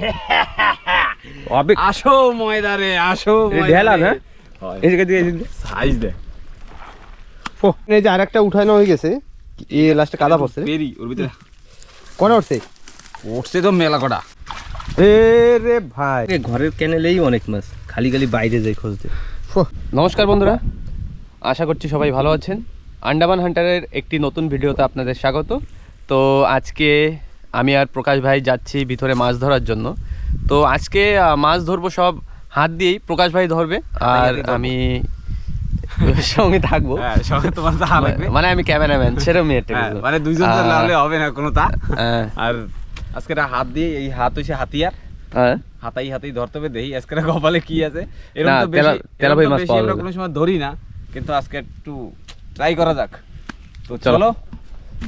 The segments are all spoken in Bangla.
অবে আসো ময়দারে আসো ঢেলা না এদিকে দিয়ে দিন সাইজ দে। ও। এই যে আরেকটা উঠানো হয়ে গেছে এই লাস্টে কাদা পড়ছে। ওর ভিতরে। কোন উঠছে? উঠছে তো মেলা কটা। এ রে ভাই। ঘরের ক্যানেলেই অনেক মাছ খালি খালি বাইরে যাই খুঁজতে নমস্কার বন্ধুরা আশা করছি সবাই ভালো আছেন। আন্ডামান হান্টারের একটি নতুন ভিডিওতে আপনাদের স্বাগত। তো আজকে আমি আর প্রকাশ ভাই যাচ্ছি ভিতরে মাছ ধরার জন্য। তো আজকে মাছ ধরবো সব হাত দিয়েই প্রকাশ ভাই ধরবে আর আমি সঙ্গে থাকব। হ্যাঁ তোমার তা লাগবে। মানে আমি ক্যামেরাম্যান একটা হ্যাঁ, মানে দুইজন লাগলে হবে না কোনো তা। হ্যাঁ, আর আজকে হাত দিয়ে এই হাত হইছে হাতিয়ার। হ্যাঁ। হাতাই হাতাই ধরতে হবে দেই আজকে কপালে কি আছে? এরকম তো বেশি মাছ পাওয়া কোনো সময় ধরি না কিন্তু আজকে একটু ট্রাই করা যাক। তো চলো।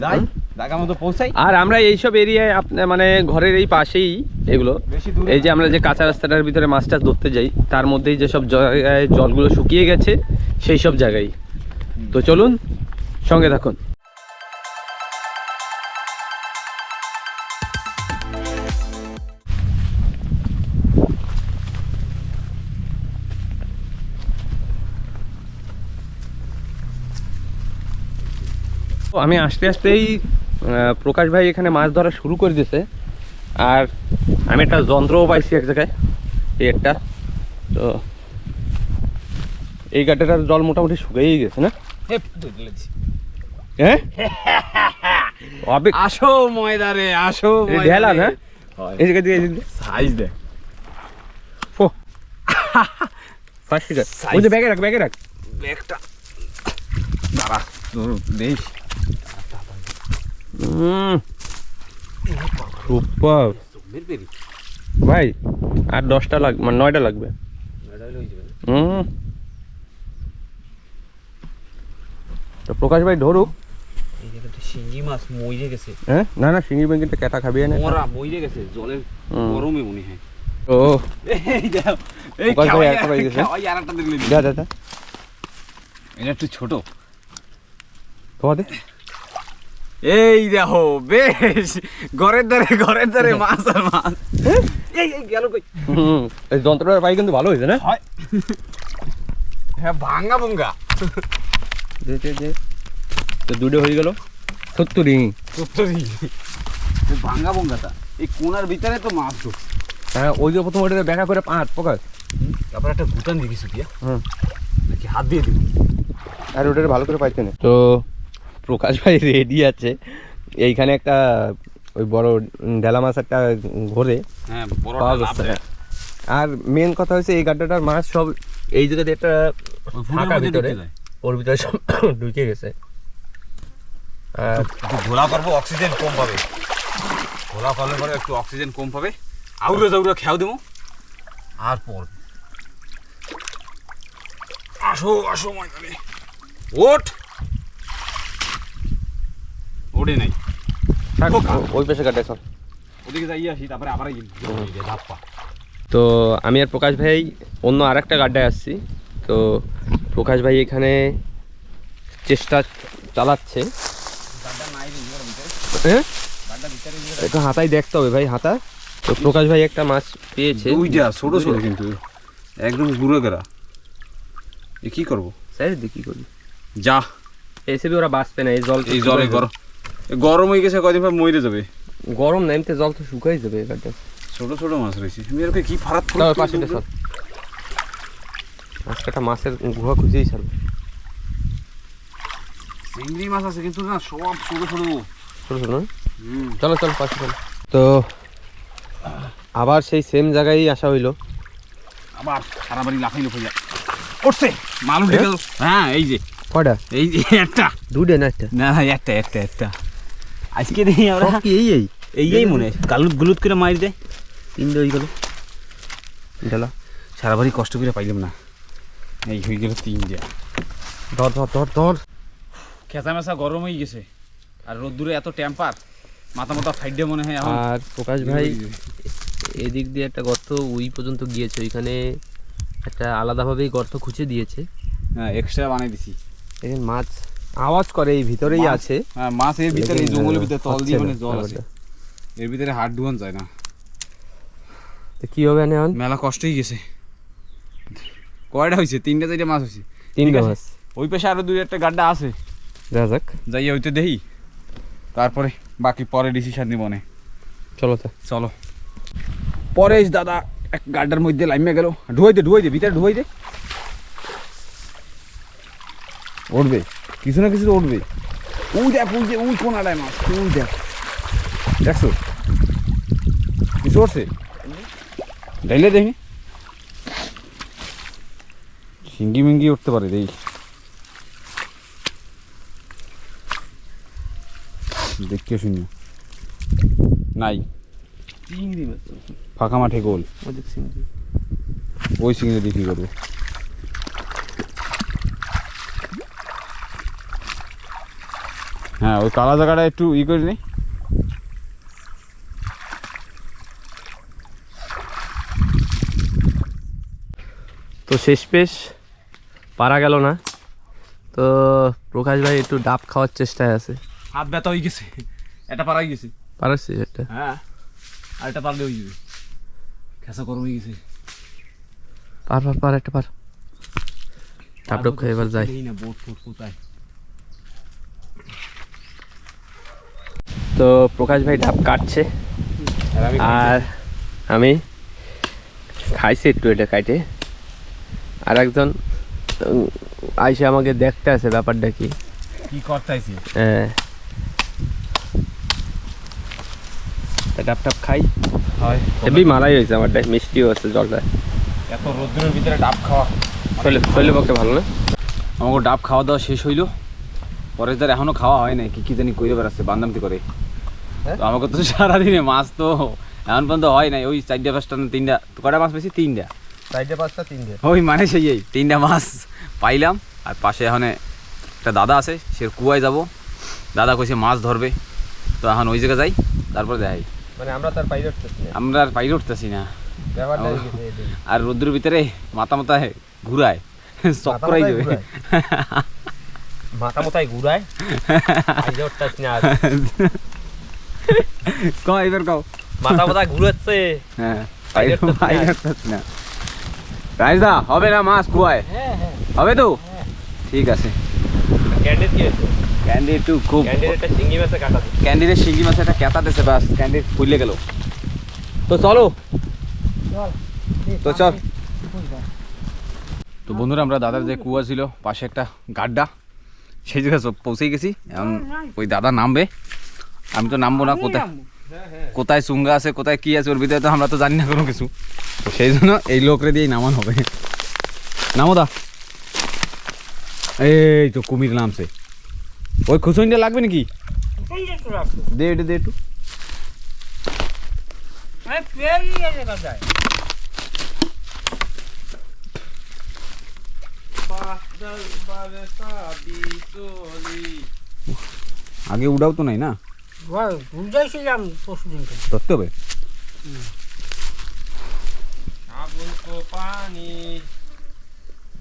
যাই জায়গা মতো পৌঁছাই। আর আমরা এইসব এরিয়ায় আপনার মানে ঘরের এই পাশেই এগুলো। এই যে আমরা যে কাঁচা রাস্তাটার ভিতরে মাছটা ধরতে যাই তার মধ্যেই যেসব জায়গায় জলগুলো শুকিয়ে গেছে সেই সব জায়গায়। তো চলুন সঙ্গে থাকুন। তো আমি আসতে আসতেই প্রকাশ ভাই এখানে মাছ ধরা শুরু করে দিয়েছে। আর আমি একটা যন্ত্রও পাইছি এক জায়গায় এই একটা। তো এই গাড্ডাটার জল মোটামুটি শুকিয়েই গেছে না? হ্যাঁ আসো ময়দারে আসো এই ঢেলা না? এই জায়গা দিকে। সাইজ দে ফার্স্ট ওই যে ব্যাগে রাখ ব্যাগে রাখ। একটা দাঁড়া দেখ হুম সুপার। ভাই আর দশটা লাগবে মানে নয়টা লাগবে। হুম। তো প্রকাশ ভাই ধরুক। শিঙ্গি মাছ মইরে গেছে হ্যাঁ? না না শিঙি বেঙ্গিটা ক্যাটা খাবি না মরা মইরে গেছে জলের হুম। গরমে মনে হয়। ও। এই দেখো এই ওখান একটা পাই গেছে। খাওয়াই আর একটা যা যা যা। এটা একটু ছোট। এই দেখো বেশ। ঘরের ধারে ঘরের ধারে মাছ আর মাছ। এই এই গেল কই? হুম এই যন্ত্রটার পাই কিন্তু ভালো হয়েছে না? হয়। হ্যাঁ ভাঙ্গা ভঙ্গা। দে দে দে। তো দুটো হয়ে গেল। সত্তরই সত্যি ভাঙ্গা ভঙ্গাটা। এই কোনার ভিতরে তো মাছ ঢুকছে হ্যাঁ ওই যে প্রথম ওটা দেখা করে পাঁচ পোকা তারপর একটা ভুটান দিবি সুপিয়া। হুম। নাকি হাত দিয়ে দিবি? আর ওটা ভালো করে পাইছে না। তো প্রকাশ ভাই রেডি আছে। এইখানে একটা ওই বড় ডেলা মাছ একটা ঘোরে হ্যাঁ পাওয়া যাচ্ছে। না। আর মেন কথা হচ্ছে এই গাড্ডাটার মাছ সব এই জায়গাতে একটা ফাঁকা ভিতরে ওর ভিতরে সব ঢুকে গেছে। ঘোলা করব অক্সিজেন কম পাবে। ঘোলা করলে পরে একটু অক্সিজেন কম পাবে। আউরে জাউরে খেয়াও দেবো আর পর আসো আসো ওঠ! ওঠে নাই। ওই পেশে গাড্ডায় সব ওদিকে যাই আসি তারপরে আবার ধাপ্পা। তো আমি আর প্রকাশ ভাই অন্য আর একটা গাড্ডায় আসছি। তো প্রকাশ ভাই এখানে চেষ্টা চালাচ্ছে। হ্যাঁ? একটু হাতাই দেখতে হবে ভাই হাতা। তো প্রকাশ ভাই একটা মাছ পেয়েছে। দুইটা ছোট ছোট কিন্তু। একদম ঘুরে গেরা এ কি করব? স্যার দেখি করি যা। এসে ওরা বাঁচবে না এই জল এই জলে গরম গরম হয়ে গেছে কয়দিন পর মরে যাবে। গরম না এমনিতে জল তো শুকাই যাবে এই ছোট ছোট মাছ রয়েছে। আমি এরকম কি ফারাত তাও পাশে সব আজকে মাছের গুহা খুঁজেই ছাড়বে চিংড়ি মাছ আছে কিন্তু না সব ছোট ছোট। ছোট ছোট চলো চলো পাশে চলো। তো আবার সেই সেম জায়গায় আসা হইল। আবার সারা বাড়ি লাফাই লাফাই উঠছে মাল উঠে হ্যাঁ এই যে। কয়টা? এই যে একটা। দুটে না একটা? না না একটা একটা একটা। আজকে দেখি আমরা। কি এই এই? এই এই মনে হয়। গালুত গুলুত করে মারি দেয় তিনটে হয়ে গেল ঢেলা সারা বাড়ি কষ্ট করে পাইলাম না। এই হয়ে গেল তিনটে ধর ধর ধর ধর। খেঁচা মেচা গরম হয়ে গেছে। আর রোদ্দুরে এত টেম্পার মাথা মাথা ফাইডে মনে হয় আর প্রকাশ ভাই এদিক দিয়ে একটা গর্ত ওই পর্যন্ত গিয়েছে। ওইখানে একটা আলাদাভাবেই গর্ত খুঁজে দিয়েছে। হ্যাঁ এক্সট্রা বানাই দিছি। এখানে মাছ আওয়াজ করে এই ভিতরেই আছে। হ্যাঁ মাছ এর ভিতরে এই জঙ্গলের ভিতরে তল দিয়ে মানে জল আছে। এর ভিতরে হাত ডুবান যায় না। তো কি হবে এখন মেলা কষ্টই গেছে। কয়টা হয়েছে তিনটা চারটা মাছ হয়েছে তিনটে। মাছ। ওই পাশে আরও দুই একটা গাড্ডা আছে। যা যাক। যাই ওইতে দেখি। তারপরে বাকি পরে ডিসিশন নিব নে। চলো তো। চলো। পরেশ দাদা এক গাড্ডার মধ্যে লাইমে গেল। ঢুয়াই দে ঢুয়াই দে ভিতরে ঢুয়াই দে। উঠবে। কিছু না কিছু তো উঠবে। উই দেখ উই যে উই কোন আলায় মাছ উই দেখ। দেখছ? কিছু উঠছে? ডাইলে দেখি। সিঙ্গি মিঙ্গি উঠতে পারে দেখি। দেখতে শুনি। নাই। চিংড়ি ফাঁকা মাঠে গোল। চিংড়ি। ওই সিঙ্গে দিয়ে কী করবে? হ্যাঁ ওই কালা জায়গাটা একটু ই করে নি। তো শেষ পেশ পারা গেল না। তো প্রকাশ ভাই একটু ডাব খাওয়ার চেষ্টায় আছে। হাত ব্যথা হয়ে গেছে। এটা পারা গেছে। পারছি একটা হ্যাঁ আর এটা পারলে হয়ে যাবে। খেসা গরম হয়ে গেছে। পার পার পার একটা পার। ডাব ডাব খেয়ে এবার যাই। না বোট ফোট কোথায়। তো প্রকাশ ভাই ডাব কাটছে। আর আমি খাইছি একটু এটা কাটে আর একজন আইসে আমাকে দেখতে আছে ব্যাপারটা কি? কি করতেছি হ্যাঁ। ডাব টাব খাই? হয়। মালাই হয়েছে আমার মিষ্টিও আছে জলটা। এত রোদ্রের ভিতরে ডাব খাওয়া। শৈলে শৈলে পক্ষে ভালো না? আমাকে ডাব খাওয়া দাওয়া শেষ হইল। পরে তার এখনও খাওয়া হয় নাই কি কি জানি কইরে বেড়াচ্ছে বান্দামতি করে? তো আমাকে তো সারাদিনে মাছ তো এখন পর্যন্ত হয় নাই। ওই চারটা পাঁচটা না তিনটা। কটা মাছ পেয়েছি? তিনটা। চারটে পাঁচটা তিনটা। ওই মানে সেই এই তিনটা মাছ পাইলাম। আর পাশে এখন একটা দাদা আছে সে কুয়ায় যাব। দাদা কইছে মাছ ধরবে। তো এখন ওই জায়গায় যাই তারপর দেখাই। মানে আমরা তার পাই উঠতেছি না। আমরা আর পাইরে উঠতেছি না। হয়ে। আর রোদ্রের ভিতরে মাথা মাথায় ঘুরায়। চক্করাই যাবে? মাথা মাথায় ঘুরায়। উঠতেছি না। কও এবার কও মাথা মাথা ঘুরাচ্ছে। হ্যাঁ না। হবে না মাছ কুয়ায়? হবে তো? ঠিক আছে। ক্যান্ডিড ক্যান্ডি একটু খুব ক্যান্ডিড একটা চিংড়ি মাছে কাটা দিচ্ছে। ক্যান্ডিদের শিঙ্গি মাছ একটা কেতা দিছে বাস। ক্যান্ডি ফুলে গেল। তো চলো। তো চল। তো বন্ধুরা আমরা দাদার যে কুয়া ছিল পাশে একটা গাড্ডা সেই জায়গায় সব পৌঁছেই গেছি। এখন ওই দাদা নামবে। আমি তো নামবো না কোথায় কোথায় চুঙ্গা আছে কোথায় কি আছে ওর ভিতরে তো আমরা তো জানি না কোনো কিছু। তো সেই জন্য এই লোকরে দিয়েই নামান হবে। নামো দা। এই তো কুমির নামছে। ওই খুচুনিটা লাগবে নাকি? দে একটু দে একটু আগে উড়াও তো নাই না? বুঝাইছিলাম পরশু ধরতে হবে?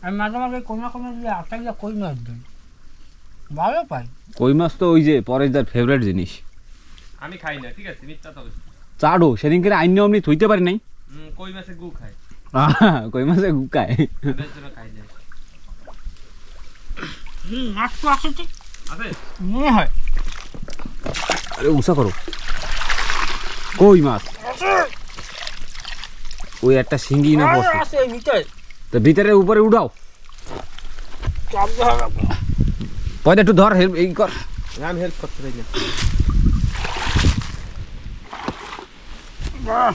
আমি মাঝে মাঝে কোনো কোনো দিয়ে আটটা গিয়ে কই মাছ দিই। ভালো পাই। কই মাছ তো ওই যে পরেশদার ফেভারিট জিনিস। আমি খাই না ঠিক আছে মিথ্যা তবে চাড়ো সেদিনকে আইন অমনি থইতে পারি নাই। কই মাছে গু খায়? কই মাছে না। হুম মাছ তো আছে ঠিক। আছে? মনে হয়। আরে করো। কই মাছ? ওই একটা শিঙ্গি না তো ভিতরে উপরে উড়াও চাপ পয়দা একটু ধর হেল্প এই কর। আমি হেল্প করতে পারি বাহ,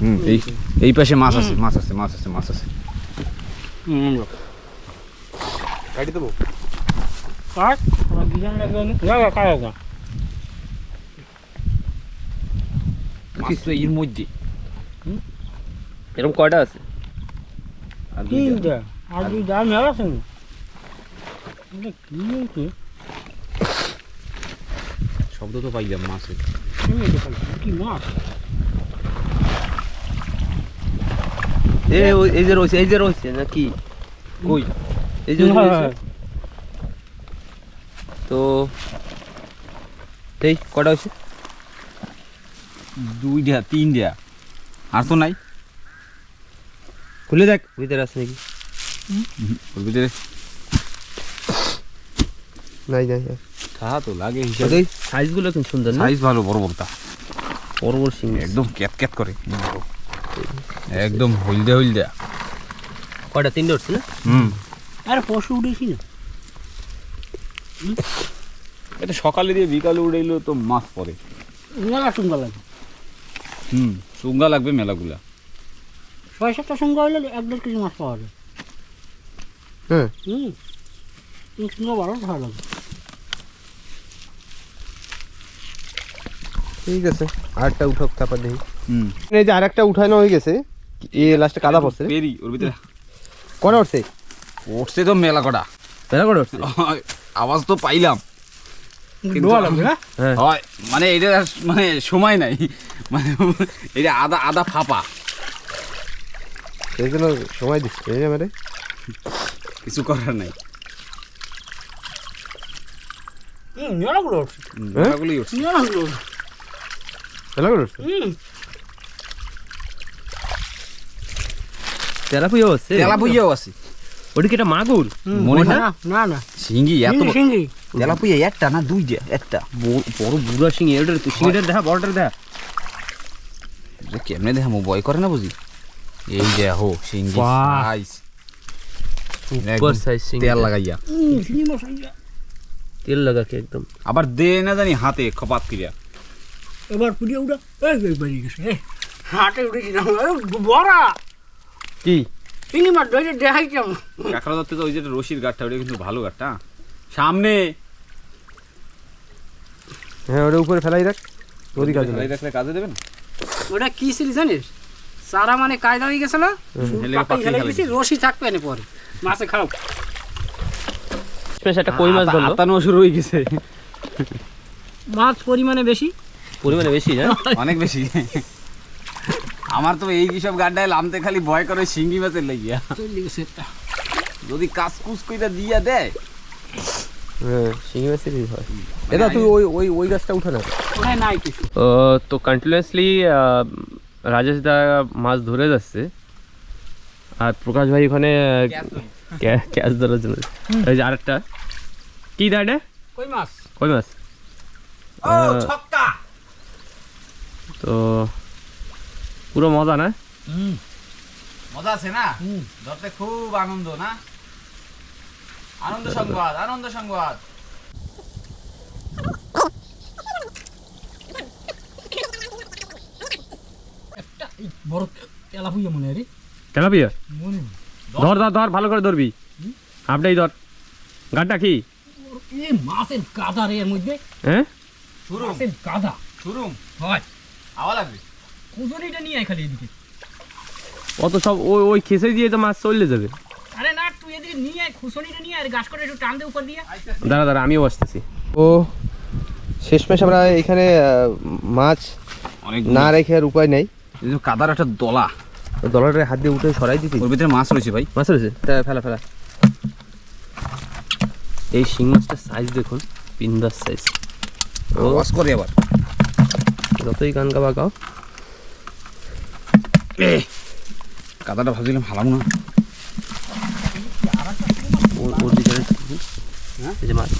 হুম এই এই পাশে মাছ আছে মাছ আছে মাছ আছে মাছ আছে। দেবো? কাট আমার দুজন লাগবে না। লাগা তো এর মধ্যে। এরকম কয়টা আছে? আর দুইটা। আর দুই দাম আছে কি শব্দ তো পাইলাম মাছের কি মাছ এই যে রয়েছে এই যে রয়েছে নাকি কই? এই যে। তো এই কটা হয়েছে? দুইটা তিনটা। আর তো নাই। খুলে দেখ ভিতরে আছে নাকি? ওর ভিতরে। নাই নাই তো লাগে ওই সাইজগুলো কিন্তু সুন্দর না? সাইজ ভালো বড় বড়টা। বড় বড় শিং। একদম ক্যাট ক্যাট করে। একদম হলদে হলদে। কয়টা তিনটে উঠছে না? হুম। আরে পশু উঠেছি না। এটা সকালে দিয়ে বিকালে উড়াইলেও তো মাছ পড়ে। মেলা সুন্দর লাগে। হুম চুঙ্গা লাগবে মেলাগুলা ছয় সাতটা হইলে এক দেড় কেজি মাছ পাওয়া যায়। হ্যাঁ হুম ভালো লাগে ঠিক আছে আরেকটা উঠাক তারপর দেখি। হুম। এই যে আরেকটা উঠানো হয়ে গেছে এই লাস্টে কাদা পড়ছে। পেরি ওর ভিতরে। কটা উঠছে? উঠছে তো মেলা কটা। মেলা কটা উঠছে? আওয়াজ তো পাইলাম। কিন্তু হ্যাঁ মানে এটা মানে সময় নাই। মানে এটা আদা আদা ফাপা। সেই জন্য সময় দিচ্ছে এই আমারে কিছু করার নাই। আছে? ওটা কি একটা মাগুর? মনে না? না না। সিঙ্গি এত সিঙ্গি একটা না দুইটা? একটা। বড়- বড় এটা দেখা বড়টা দেখা। কেমনে দেখা মো ভয় করে না বুঝি? এই যে হো সিঙ্গি সাইজ সুপার সাইজ শিঙি তেল লাগাইয়া। সিঙ্গি তেল লাগাকে একদম। আবার দে না জানি হাতে খপাত করিয়া। এবার পুড়িয়ে উঠা এই বেরিয়ে গেছে না বড়া। কি? মাছ ধরে দেখাইতাম। কাঁকড়া ধরতে তো ওই যে রশির গাঠটা ওটা কিন্তু ভালো গাঠটা সামনে। হ্যাঁ ওটা উপরে ফেলাই রাখ ওরই কাজে ফেলাই রাখলে কাজে দেবেন ওটা কি ছিল জানিস? সারা মানে কায়দা হয়ে গেছিল রশি থাকবে না পরে। মাছে খাও। স্পেশাল একটা কই মাছ ধরলো? আতানো শুরু হয়ে গেছে। মাছ পরিমাণে বেশি? পরিমাণে বেশি না? অনেক বেশি। আমার তো এই সব গাড্ডায় নামতে খালি ভয় করে শিঙ্গি মাছের লেগিয়া। চলে গেছে একটা যদি কইরা দিয়া দেয় হ্যাঁ শিঙি মাছেরই হয়। এটা তুই ওই ওই ওই গাছটা উঠা না ওখানে নাই কিছু। তো কন্টিনিউয়াসলি রাজেশ দা মাছ ধরে যাচ্ছে। আর প্রকাশ ভাই ওখানে ক্যাচ ধরার জন্য। এই যে আরেকটা। কি দা এটা? কই মাছ? কই মাছ? ও আহ, ছক্কা! তো পুরো মজা না? মজা আছে না? ধরতে খুব আনন্দ না? আনন্দ সংবাদ আনন্দ সংবাদ। একটা বড় তেলা মনে রে। তেলাপিয়া ধর ধর ধর ভালো করে ধরবি। আপটাই ধর। গাড্ডা কি? মাছের গাদা রে এর মধ্যে। হ্যাঁ? শুরু। মাছের গাদা শুরু। হয়। আওয়া লাগবে কুচুরিটা নিয়ে আয় খালি এদিকে। অত সব ওই ওই খেসে দিয়ে তো মাছ চলে যাবে। নিয়ে আয় নিয়ে আর গাছ করে একটু টান দে উপর দিয়ে। দাঁড়া দাঁড়া আমিও আসতেছি ও শেষমেশ আমরা এখানে মাছ অনেক না রেখে আর উপায় নেই। কাদার একটা দলা। দলাটার হাত দিয়ে উঠে সরাই দিতি ওর ভিতরে মাছ রয়েছে ভাই। মাছ রয়েছে? তা ফেলা ফেলা। এই শিং মাছটার সাইজ দেখুন পিন্দার সাইজ ওয়াশ করে আবার। যতই গান গাওয়া গাও। কাদাটা ভাবছিলাম হালাম না। ওর ওর এই যে মাছ।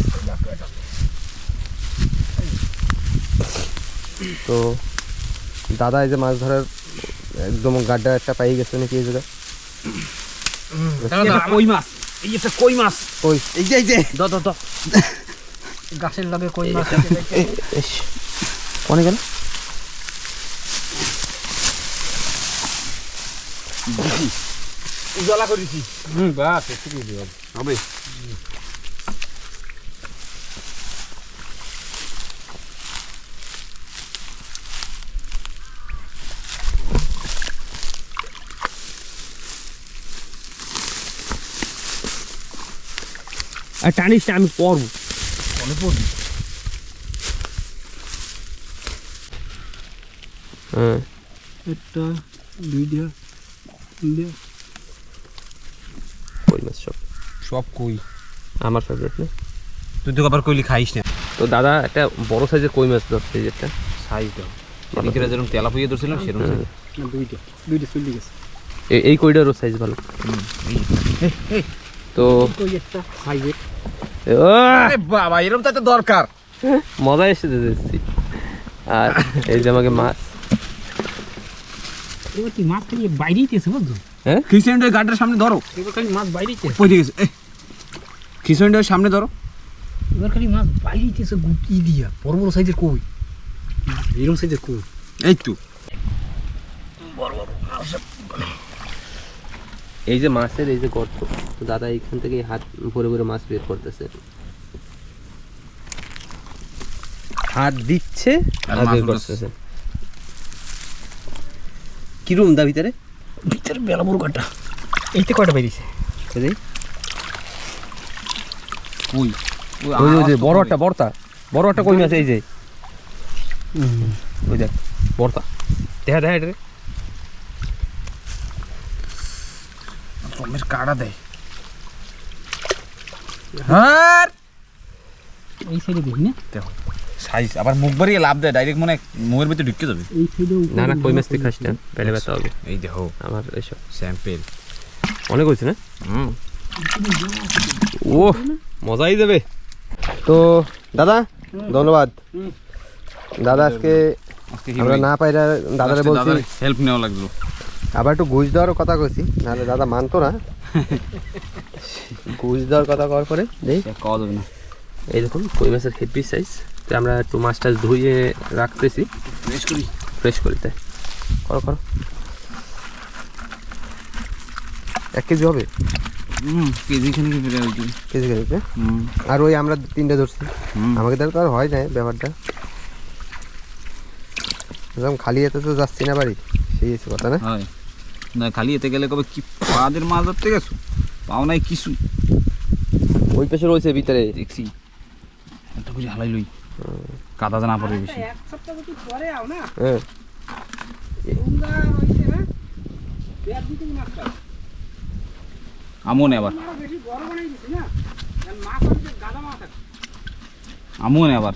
তো দাদা এই যে মাছ ধরার একদম গাড্ডা একটা পাই গেছে নাকি এই জায়গায়? কই মাছ? এই একটা কই মাছ? ওই এই যে এই যে। দ দ দ। গাছের লগে কই মাছ? ইস, কোনে গেল? উজালা করেছি হুম বাস ঠিক আছে হবে। আর টানিস না আমি পড়ব হ্যাঁ। একটা দুইটা তিনটা। কই মাছ সব সব কই? আমার ফেভারিট না। তুই তো আবার কইলি খাইস না। তো দাদা একটা বড় সাইজের কই মাছ ধরছে এই যে একটা? সাইজ দাও। এদিকে যেরকম তেলা পুইয়ে ধরছিলাম সেরকম size। না দুইটা। দুইটা চলে গেছে এই কইটারও সাইজ ভালো। তো কই একটা হাইওয়ে ও, আরে বাবা এরকম তো একটা দরকার। মজা এসে দিচ্ছি আর এই যে আমাকে মাছ। এবার কি মাছ বাইরেই তেছে বুঝছ হ্যাঁ? খিচুড়িটা গাড়িটার সামনে ধরো। মাছ বাইরেই তেছে পৌঁছে গেছে এই সামনে ধরো? এবার খালি মাছ বাইরেই তেছে গুটি দিয়া বড় বড় সাইজের কই? এরকম সাইজের কই? এই তো। এই যে মাছের এই যে গর্ত তো দাদা এইখান থেকে হাত ভরে ভরে মাছ বের করতেছে। হাত দিচ্ছে আর বের করতেছে। কিরম দা ভিতরে? ভিতরে বেলা বড় কাটা। এইতে কয়টা বাইরেছে এই ওই ওই যে বড় একটা বর্তা বড় একটা কই মাছ এই যে। ওই দেখ বর্তা দেখা দেখা এটা রে। রমের কাড়া দেয়। হ্যাঁ এই সাইডে দেখি না? দেখো সাইজ আবার মুখ বাড়িয়ে লাভ দেয় ডাইরেক্ট মনে মুখের ভিতরে ঢুকে যাবে। এই সাইডে না না কই মাছ তুই খাস না পেলে ব্যথা হবে। এই দেখো আমার এইসব স্যাম্পেল অনেক হয়েছে না? হুম। ও মজাই দেবে। তো দাদা ধন্যবাদ। দাদা আজকে আমরা না পাইরা দাদারে বলছি হেল্প নেওয়া লাগল। আবার একটু ঘুষ দেওয়ার কথা কইছি নাহলে দাদা মানতো না। ঘুষ দেওয়ার কথা করার পরে যাবে না। এই দেখুন কই মাছের হেভি সাইজ তো আমরা একটু মাছটা ধুয়ে রাখতেছি। ফ্রেশ করি। ফ্রেশ করি তাই। করো করো। এক কেজি হবে? হুম কেজি খানি কি ফিরে কেজি কেজি আর ওই আমরা তিনটে ধরছি। আমাকে তো আর হয় না ব্যাপারটা। একদম খালি এতে তো যাচ্ছি না বাড়ি। সেই হচ্ছে কথা না? হয়। না খালি এতে গেলে কবে কি পাদের মাছ ধরতে গেছো? পাও নাই কিছু ওই পেছনে রয়েছে ভিতরে। দেখছি। একটা করে হালাই লই। কাদা জানা পড়ে বেশি এক সপ্তাহ যদি পরে আও না? হ্যাঁ। তোমরা হইছে না আমও আবার আমরা বেশি বড় বানাই দিছি না আর মাছ হচ্ছে গাদা মাছ আছে আমও নে আবার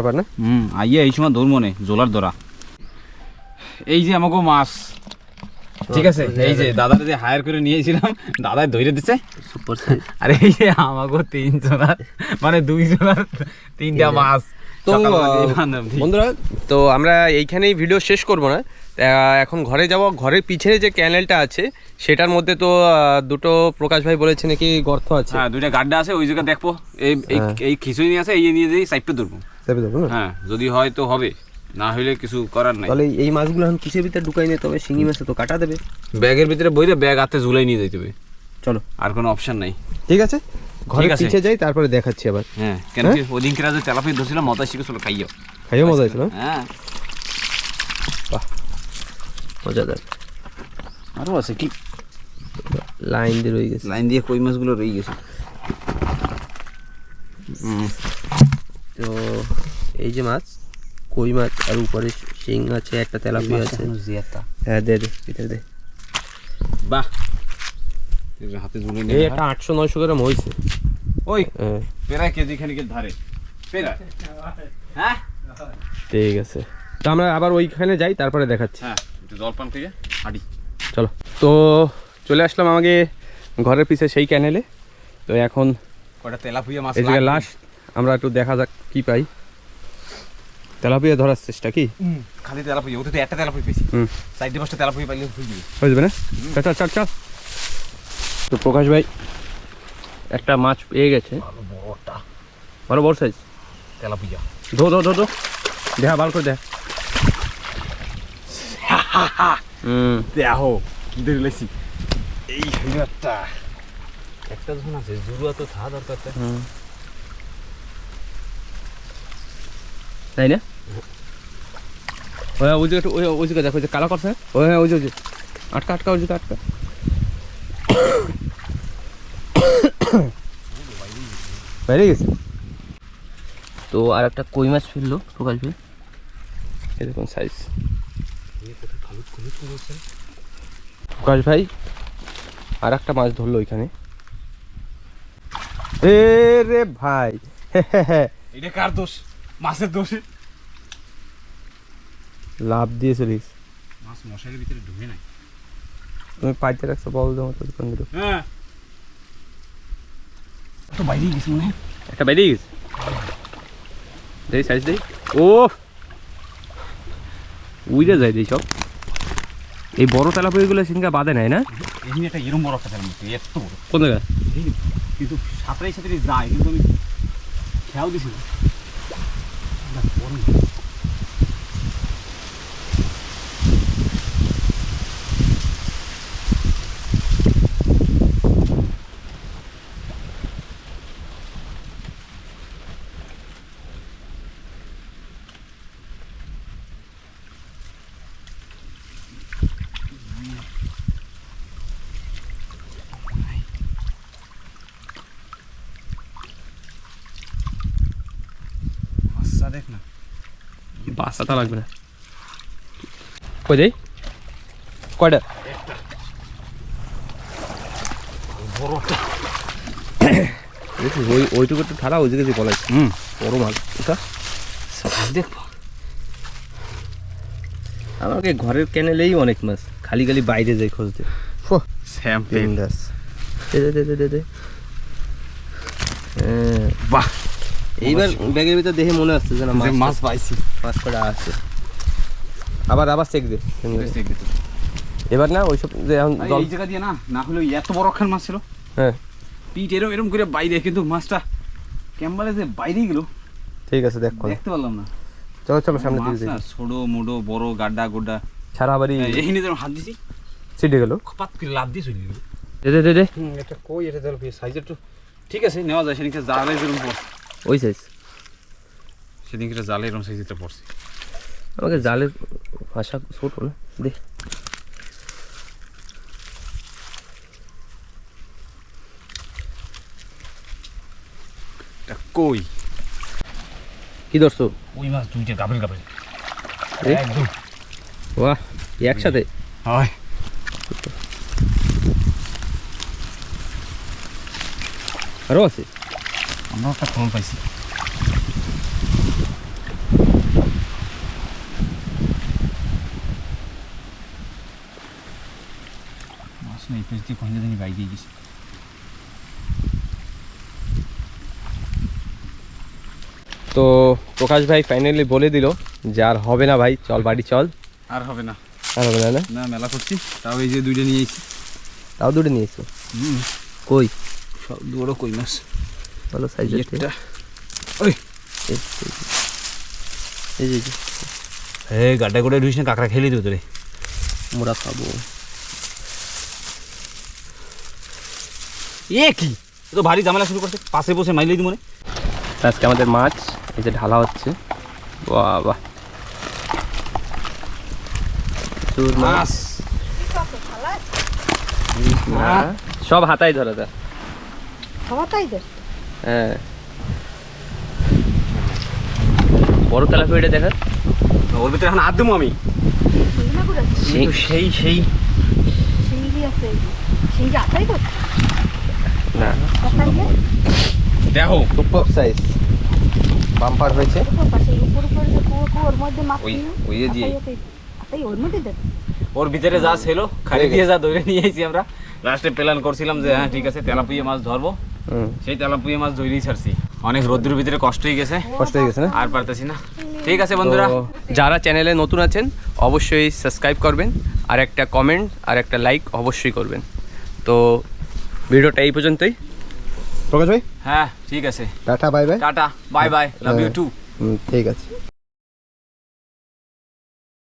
আবার না? হুম আইয়া এই সময় ধরবো নে জোলার ধরা এই যে আমাকে মাছ। ঠিক আছে? এই যে দাদার যে হায়ার করে নিয়েছিলাম দাদাই ধরে দিচ্ছে সুপার আর এই যে আমাকে তিন জোলার মানে দুই জোলার তিনটা মাছ। তো। বন্ধুরা তো আমরা এইখানেই ভিডিও শেষ করব না। এখন ঘরে যাব ঘরের পিছনে যে ক্যানেলটা আছে সেটার মধ্যে তো দুটো প্রকাশ ভাই বলেছে নাকি গর্ত আছে। হ্যাঁ দুইটা গাড্ডা আছে ওই জায়গা দেখব। এই এই- হ্যাঁ। খিচুড়ি নিয়ে আছে এই নিয়ে দিয়ে সাইপে ধরবো দেবো না? হ্যাঁ যদি হয় তো হবে না হইলে কিছু করার নাই। তাহলে এই মাছগুলো এখন কিসের ভিতরে ঢুকাই নিয়ে তবে? শিঙি মাছে তো কাটা দেবে। ব্যাগের ভিতরে বইরে ব্যাগ হাতে ঝুলাই নিয়ে যাইতে হবে। চলো। আর কোনো অপশন নাই। ঠিক আছে? ঘরের আছে। পিছে যাই তারপরে দেখাচ্ছি আবার। হ্যাঁ কেন কি ওদিনকে যে তেলাপি ধরছিল মতা শিখেছিল খাইও। খাইও মজা হয়েছিল হ্যাঁ। মজাদার। আরও আছে কি? লাইন দিয়ে রয়ে গেছে। লাইন দিয়ে কই মাছগুলো রয়ে গেছে। তো এই যে মাছ কই মাছ আর উপরে শিং আছে একটা তেলাপিয়া আছে। হ্যাঁ দে দে ভিতরে দে। বাহ। হাতে ঝুলে নিয়ে একটা আটশো নয়শো গ্রাম হয়েছে ওই কেজি খানিকের ধারে। প্রায়। হ্যাঁ ঠিক আছে। তো আমরা আবার ওইখানে যাই তারপরে দেখাচ্ছি। হ্যাঁ। একটু জল পান খেয়ে হাঁটি। চলো। তো চলে আসলাম আমাকে ঘরের পিছে সেই ক্যানেলে তো এখন কটা তেলাপুয়া মাছ এই জায়গায় লাগবে। লাশ আমরা একটু দেখা যাক কি পাই। তেলাপিয়া ধরার চেষ্টা কি? হুম, খালি তেলাপুয়া ওতে তো একটা তেলাপুয়া পেয়েছি। হুম। সাইডে পাঁচটা তেলাপুয়া পাইলে হয়ে যাবে। না? চল চল চল চল। তো প্রকাশ ভাই একটা মাছ পেয়ে গেছে। বড়টা। বড় বড় সাইজ তেলাপুয়া। ধো ধো ধো ধো। দেখা ভালো করে দেখা হুম দেখো কি ধরে এই হইল একটা একটা যখন আছে জুরুয়া তো থা দরকার তাই। হুম। তাই না ওই ওই ওই ওই জায়গা দেখো যে কালা করছে ওই হ্যাঁ ওই যে ওই যে আটকা আটকা ওই জায়গা আটকা বাইরে গেছে তো আর একটা কই মাছ ফেলল প্রকাশ ভাই এই দেখুন সাইজ প্রকাশ ভাই আর একটা মাছ ধরলো ওইখানে। এ রে ভাই এটা কার দোষ? মাছের দোষ? লাভ দিয়ে চলিস মাছ মশারির ভিতরে ঢুকে নাই। তুমি পাইতে রাখছো বল দেবো তো দোকান দিল হ্যাঁ। তো বাইরেই গেছে মনে হয়। একটা বেরিয়ে গেছে। দেই সাইজ দেই। ও উইরে যায় দেই সব। এই বড় তেলাপুরিগুলো সিনকা বাদে নেয় না? এখানে একটা এরম বড় একটা মতো এত বড়। কোন জায়গা কিন্তু সাঁতরাই সাঁতরাই যায় কিন্তু আমি খেয়াল দিছি না। দেখ না। বাসাটা লাগবে না। কই দেই কয়টা? ওই ওইটুকু একটু ঠাড়া ওই দিকে বলাইছে। হুম। বড় মাছ ওটা দেখব আমাকে ঘরের ক্যানেলেই অনেক মাছ খালি খালি বাইরে যাই খুঁজতে স্যাম্পেল বিন্দাস দে দে দে দে দে দে। বাহ। এইবার ব্যাগের ভিতর দেখে মনে আসছে যে না মাছ মাছ পাইছি। মাছ কটা আছে। আবার আবার চেক দে। এবার না ওইসব যে এখন এই জায়গা দিয়ে না না হলেও এত বড় খান মাছ ছিল। হ্যাঁ। এরম করে বাইরে কিন্তু মাছটা ক্যাম্বারে যে বাইরে গেল ঠিক আছে দেখ দেখতে পারলাম না। চলো চলো সামনে দিকে যাই ছোট মোটো বড় গাড্ডা গোড্ডা। সারা বাড়ি এখানে যেরকম হাত দিছি। ছিটে গেল। খপাত করে লাভ দিয়ে চলে গেল। দে দে দে দে। এটা কই এটা সাইজ একটু। ঠিক আছে নেওয়া যায় সেদিনকে জালে যেরকম ওই সাইজ সেদিনকে জালে এরকম সাইজটা পড়ছে। আমাকে জালের ভাষা ছোট না দে। এটা কই? কি ধরছো? ওই মাছ? দুইটা গাবেল গাবেল একদম। বাহ একসাথে? হয়। আরও আছে? আমরা একটা ফল পাইছি। মাছ এই দিয়ে কোন জানি গাই দিয়ে গেছে। তো প্রকাশ ভাই ফাইনালি বলে দিল যে আর হবে না ভাই চল বাড়ি চল। আর হবে না। আর হবে না না? না মেলা করছি তাও এই যে দুইটা নিয়ে এসেছি। তাও দুটো নিয়েছো হুম। কই? সব দুটো কই মাছ? ভালো সাইজের একটা ওই। এই যে হে গাড্ডা করে ঢুকিস না কাঁকড়া খেলে দিও তোরে মোরা খাব। এ কি? তো ভারী ঝামেলা শুরু করছে। পাশে বসে মাইলে দি মনে আজকে আমাদের মাছ এই যে ঢালা হচ্ছে। বাহ বাহ মাছ। সব হাতাই ধরা তা খাওয়াটাই দে হ্যাঁ। বড় তেলাপিয়াটা দেখা। ওর ভিতরে এখন দেবো আমি। সেই সেই না। দেখো। সাইজ বাম্পার হয়েছে। ওর ভিতরে যা ছিল খালি দিয়ে যা ধরে নিয়ে আইছি আমরা। লাস্টে প্ল্যান করছিলাম যে হ্যাঁ ঠিক আছে তেলাপুয়া মাছ ধরবো। সেই তেলাপুয়া মাছ ধরেই ছাড়ছি। অনেক রোদ্রের ভিতরে কষ্ট হয়ে গেছে। কষ্ট হয়ে গেছে না? আর পারতেছি না। ঠিক আছে বন্ধুরা। যারা চ্যানেলে নতুন আছেন অবশ্যই সাবস্ক্রাইব করবেন আর একটা কমেন্ট আর একটা লাইক অবশ্যই করবেন। তো ভিডিওটা এই পর্যন্তই। প্রকাশ ভাই? হ্যাঁ ঠিক আছে। Tata bye bye tata bye bye love you. Two ঠিক আছে।